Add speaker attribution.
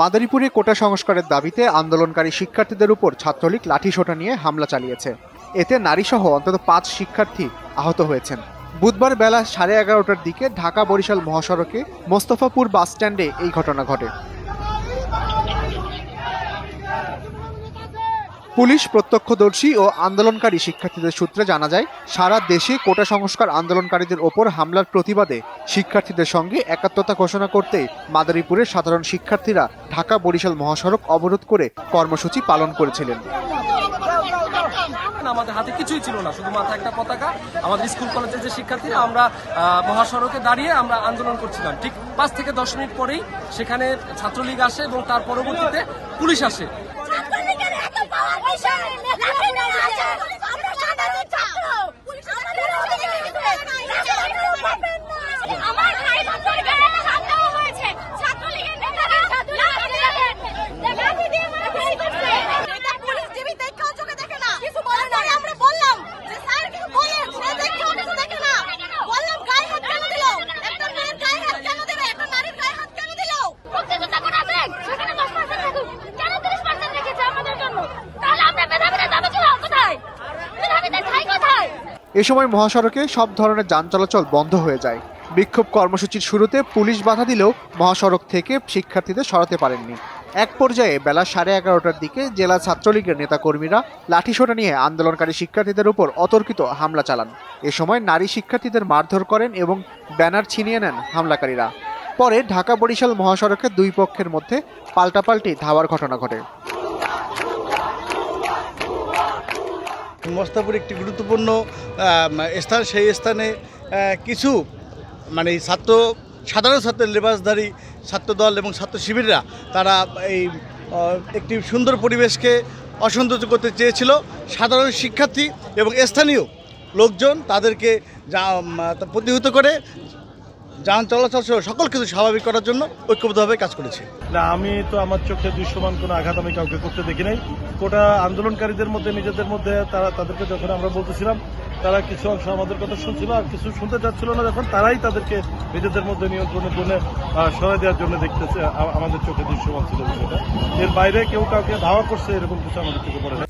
Speaker 1: মাদারীপুরে কোটা সংস্কারের দাবিতে আন্দোলনকারী শিক্ষার্থীদের উপর ছাত্রলীগ লাঠিসোঁটা নিয়ে হামলা চালিয়েছে। এতে নারীসহ অন্তত পাঁচ শিক্ষার্থী আহত হয়েছেন। বুধবার বেলা সাড়ে এগারোটার দিকে ঢাকা বরিশাল মহাসড়কে মোস্তফাপুর বাসস্ট্যান্ডে এই ঘটনা ঘটে। পুলিশ, প্রত্যক্ষদর্শী ও আন্দোলনকারী শিক্ষার্থীদের সূত্রে জানা যায়, সারা দেশে কোটা সংস্কার আন্দোলনকারীদের ওপর হামলার প্রতিবাদে শিক্ষার্থীদের সঙ্গে একাত্মতা ঘোষণা করতে মাদারীপুরের সাধারণ শিক্ষার্থীরা ঢাকা বরিশাল মহাসড়ক অবরোধ করে কর্মসূচি পালন করেছিলেন।
Speaker 2: আমাদের হাতে কিছুই ছিল না, শুধু মাথা একটা পতাকা। আমাদের স্কুল কলেজের যে শিক্ষার্থীরা, আমরা মহাসড়কে দাঁড়িয়ে আমরা আন্দোলন করছিলাম। ঠিক পাঁচ থেকে দশ মিনিট পরেই সেখানে ছাত্রলীগ আসে এবং তার পরবর্তীতে পুলিশ আসে।
Speaker 3: 来来来
Speaker 1: এ সময় মহাসড়কে সব ধরনের যান চলাচল বন্ধ হয়ে যায়। বিক্ষোভ কর্মসূচির শুরুতে পুলিশ বাধা দিলেও মহাসড়ক থেকে শিক্ষার্থীদের সরাতে পারেননি। এক পর্যায়ে বেলা সাড়ে এগারোটার দিকে জেলা ছাত্রলীগের নেতাকর্মীরা লাঠিসোঁটা নিয়ে আন্দোলনকারী শিক্ষার্থীদের উপর অতর্কিত হামলা চালান। এ সময় নারী শিক্ষার্থীদের মারধর করেন এবং ব্যানার ছিনিয়ে নেন হামলাকারীরা। পরে ঢাকা বরিশাল মহাসড়কে দুই পক্ষের মধ্যে পাল্টাপাল্টি ধাওয়ার ঘটনা ঘটে।
Speaker 4: মস্তাপুর একটি গুরুত্বপূর্ণ স্থান, সেই স্থানে কিছু মানে ছাত্র, সাধারণ ছাত্রের লেবাসধারী ছাত্রদল এবং ছাত্র শিবিররা, তারা এই একটি সুন্দর পরিবেশকে অসৌন্দর্য করতে চেয়েছিল। সাধারণ শিক্ষার্থী এবং স্থানীয় লোকজন তাদেরকে যা প্রতিহত করে যান চলাচল সহ সকল কিছু স্বাভাবিক করার জন্য ঐক্যবদ্ধভাবে কাজ করেছে।
Speaker 5: না, আমি তো আমার চোখে দৃশ্যমান কোনো আঘাত আমি কাউকে করতে দেখি নাই। কোটা আন্দোলনকারীদের মধ্যে, নিজেদের মধ্যে তারা তাদেরকে যখন আমরা বলতেছিলাম, তারা কিছু অংশ আমাদের কথা শুনছিল আর কিছু শুনতে চাচ্ছিল না, যখন তারাই তাদেরকে নিজেদের মধ্যে নিয়ন্ত্রণের জন্য সরাই দেওয়ার জন্য দেখতেছে আমাদের চোখে দৃশ্যমান ছিল বিষয়টা। এর বাইরে কেউ কাউকে ধাওয়া করছে, এরকম কিছু আমাদের চোখে পড়ে না